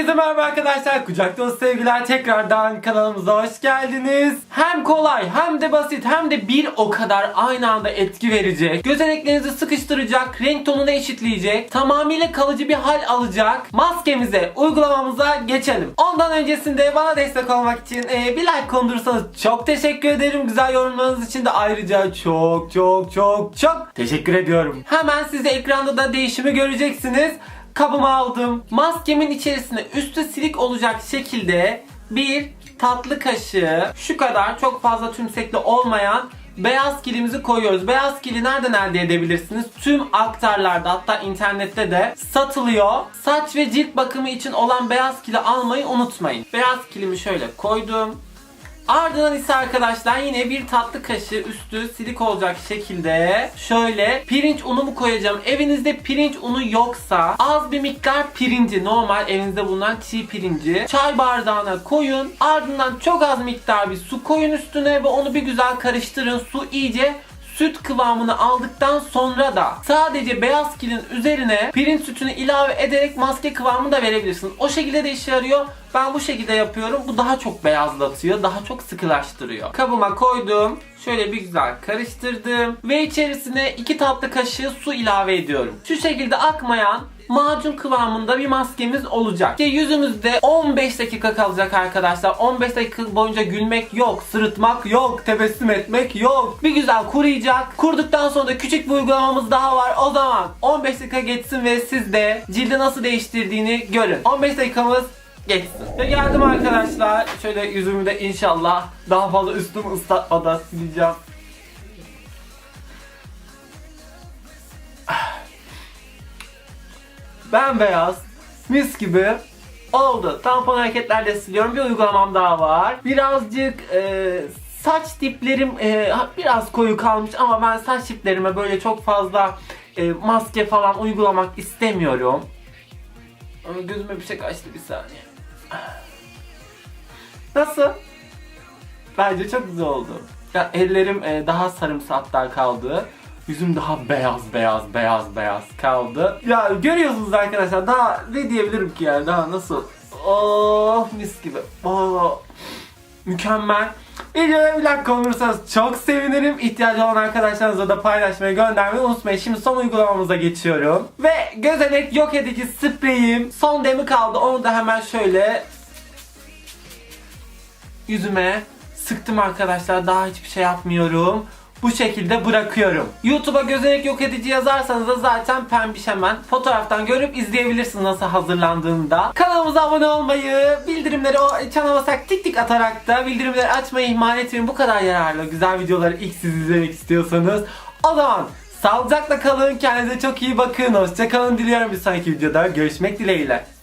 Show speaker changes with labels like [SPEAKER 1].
[SPEAKER 1] Herkese merhaba arkadaşlar. Kucak dolusu sevgiler tekrardan kanalımıza hoş geldiniz. Hem kolay hem de basit hem de bir o kadar aynı anda etki verecek. Gözeneklerinizi sıkıştıracak, renk tonunu eşitleyecek, tamamıyla kalıcı bir hal alacak. Maskemize, uygulamamıza geçelim. Ondan öncesinde bana destek olmak için e, bir like kondursanız çok teşekkür ederim. Güzel yorumlarınız için de ayrıca çok çok çok çok teşekkür ediyorum. Hemen siz de ekranda da değişimi göreceksiniz. Kabımı aldım. Maskemin içerisine üstü silik olacak şekilde bir tatlı kaşığı şu kadar çok fazla tümsekli olmayan beyaz kilimizi koyuyoruz. Beyaz kili nereden elde edebilirsiniz? Tüm aktarlarda hatta internette de satılıyor. Saç ve cilt bakımı için olan beyaz kili almayı unutmayın. Beyaz kilimi şöyle koydum. Ardından ise arkadaşlar yine bir tatlı kaşığı üstü silik olacak şekilde şöyle pirinç unumu koyacağım. Evinizde pirinç unu yoksa az bir miktar pirinci normal evinizde bulunan çiğ pirinci çay bardağına koyun. Ardından çok az miktar bir su koyun üstüne ve onu bir güzel karıştırın. Su iyice süt kıvamını aldıktan sonra da sadece beyaz kilin üzerine pirinç sütünü ilave ederek maske kıvamını da verebilirsiniz. O şekilde de işe yarıyor. Ben bu şekilde yapıyorum. Bu daha çok beyazlatıyor. Daha çok sıkılaştırıyor. Kabıma koydum. Şöyle bir güzel karıştırdım. Ve içerisine 2 tatlı kaşığı su ilave ediyorum. Şu şekilde akmayan macun kıvamında bir maskemiz olacak. İşte yüzümüzde 15 dakika kalacak arkadaşlar. 15 dakika boyunca gülmek yok, sırıtmak yok, tebessüm etmek yok. Bir güzel kuruyacak. Kurduktan sonra da küçük bir uygulamamız daha var. O zaman 15 dakika geçsin ve siz de cildi nasıl değiştirdiğini görün. 15 dakikamız geçsin. Ve geldim arkadaşlar. Şöyle yüzümü de inşallah daha fazla üstümü ıslatmadan sileceğim. Bembeyaz, mis gibi oldu. Tampon hareketlerle siliyorum. Bir uygulamam daha var. Birazcık e, saç diplerim e, biraz koyu kalmış ama ben saç diplerime böyle çok fazla e, maske falan uygulamak istemiyorum. Ama gözüme bir şey kaçtı bir saniye. Nasıl? Bence çok güzel oldu. Ya ellerim e, daha sarımsı hatta kaldı. Yüzüm daha beyaz beyaz beyaz beyaz kaldı. Ya görüyorsunuz arkadaşlar daha ne diyebilirim ki yani daha nasıl? Oh mis gibi. Oh. Mükemmel. Videoya bir like olursanız çok sevinirim. İhtiyacı olan arkadaşlarınızla da paylaşmayı göndermeyi unutmayın. Şimdi son uygulamamıza geçiyorum. Ve gözenek yok edici spreyim son demi kaldı. Onu da hemen şöyle yüzüme sıktım arkadaşlar. Daha hiçbir şey yapmıyorum. Bu şekilde bırakıyorum. YouTube'a gözenek yok edici yazarsanız da zaten pembiş hemen fotoğraftan görüp izleyebilirsiniz nasıl hazırlandığını da. Kanalımıza abone olmayı, bildirimleri o çana basak tik tik atarak da bildirimleri açmayı ihmal etmeyin. Bu kadar yararlı güzel videoları ilk siz izlemek istiyorsanız. O zaman sağlıcakla kalın, kendinize çok iyi bakın. Hoşçakalın diliyorum bir sonraki videoda. Görüşmek dileğiyle.